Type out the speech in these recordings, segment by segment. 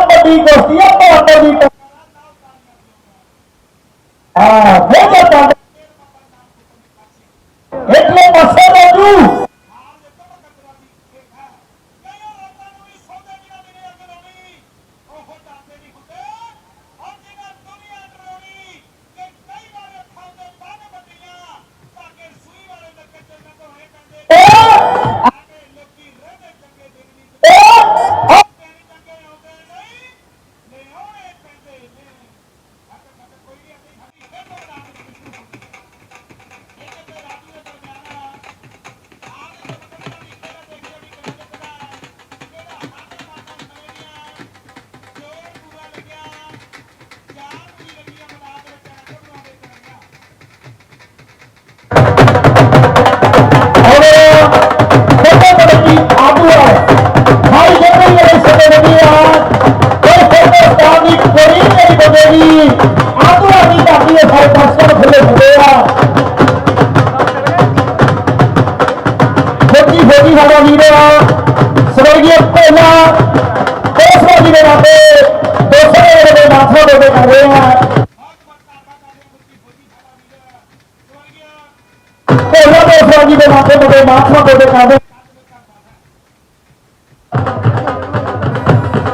ਬਹੁਤ ਵੱਡੀ ਕੁਸ਼ਤੀ ਹੈ ਬਹੁਤ ਵੱਡੀ ਆ ਬਹੁਤ ਵੱਡਾ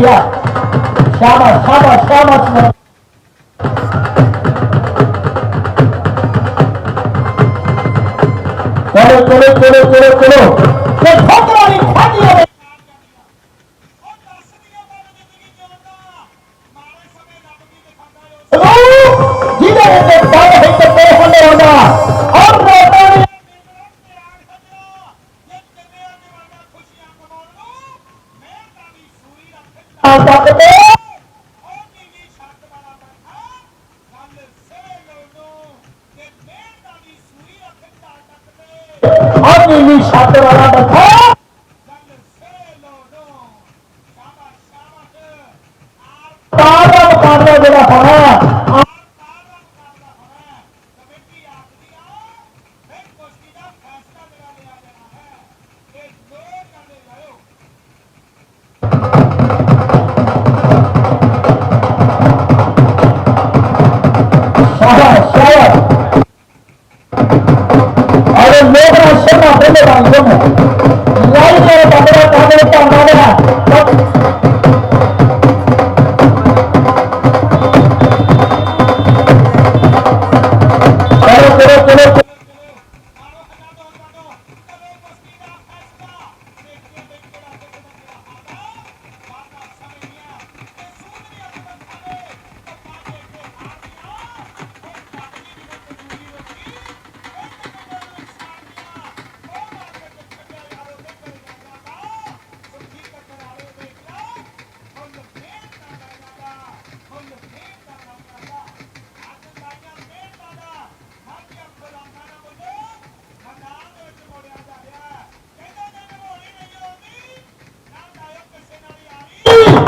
দিয়া সাবাস সাবাস সাবাস। করো করো করো করো করো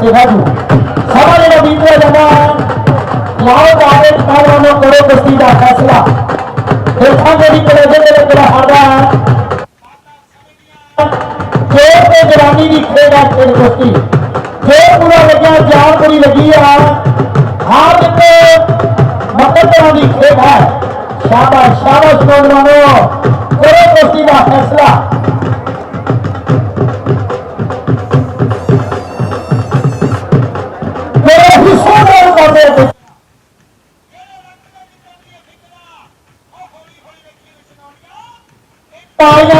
સેનાજી સમાજનો દીકરો જવાન લાવો તારે તારવાનો કરો કસ્તીદા ફેસલા દેખાગરી કરે જે કરે કરે હાડા જે તે ગ્રામી ની ખેડા ખેડ કસ્તી જે પૂરા લગ્યા જાર પૂરી લગી આ હાથ તે મકતરા ની ખેડ હે શાબાશ શાબાશ નોંધવાનો કરો કસ્તીદા ફેસલા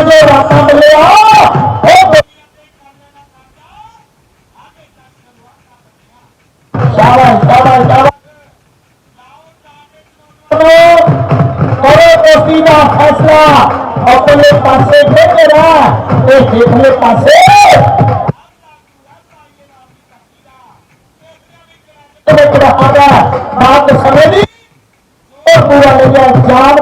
जो वाटा अपने बात समझी पूरा जान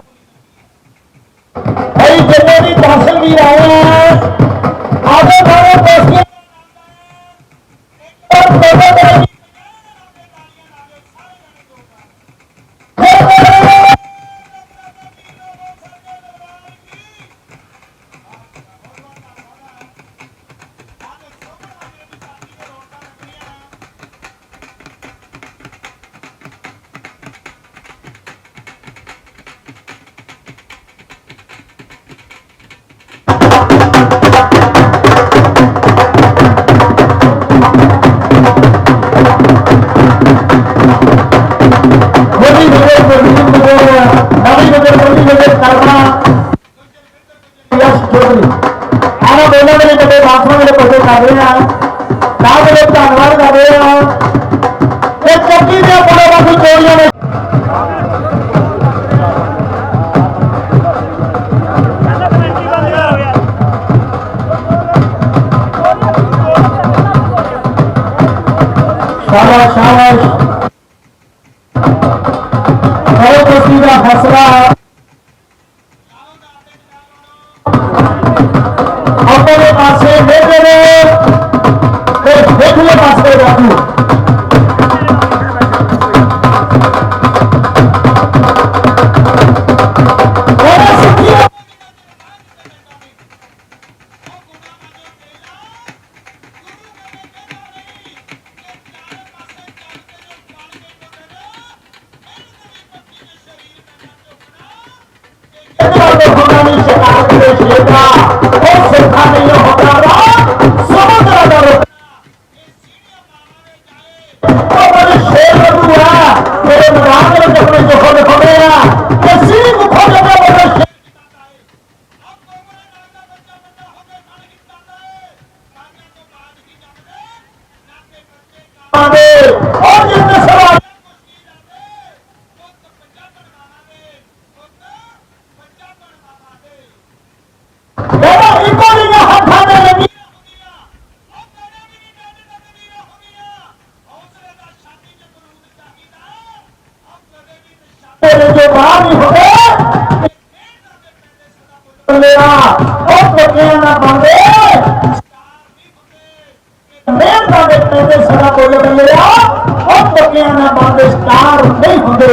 చాలా जो बाहरी हो गए तो मेरा और तो कहना बंदे मैं बंदे पहले सदा बोले मेरा और तो कहना बंदे स्टार नहीं होते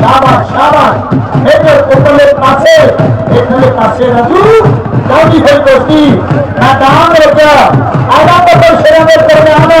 शाबाश शाबाश। मेरे कोपले पासे मेरे पासे रजू दादी है दोस्ती। ना दाम रखा आधा तो पर शराब करने आना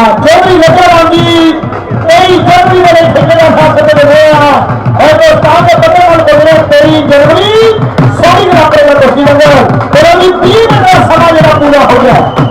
चौधरी रतन जी तेईस जनवरी वाले ठेकेदार साहब से बने और जो साहब के पत्र मन बदले तेईस जनवरी सभी ग्राम पंचायत बंगल और अभी तीन मिनट का समय मेरा पूरा हो गया।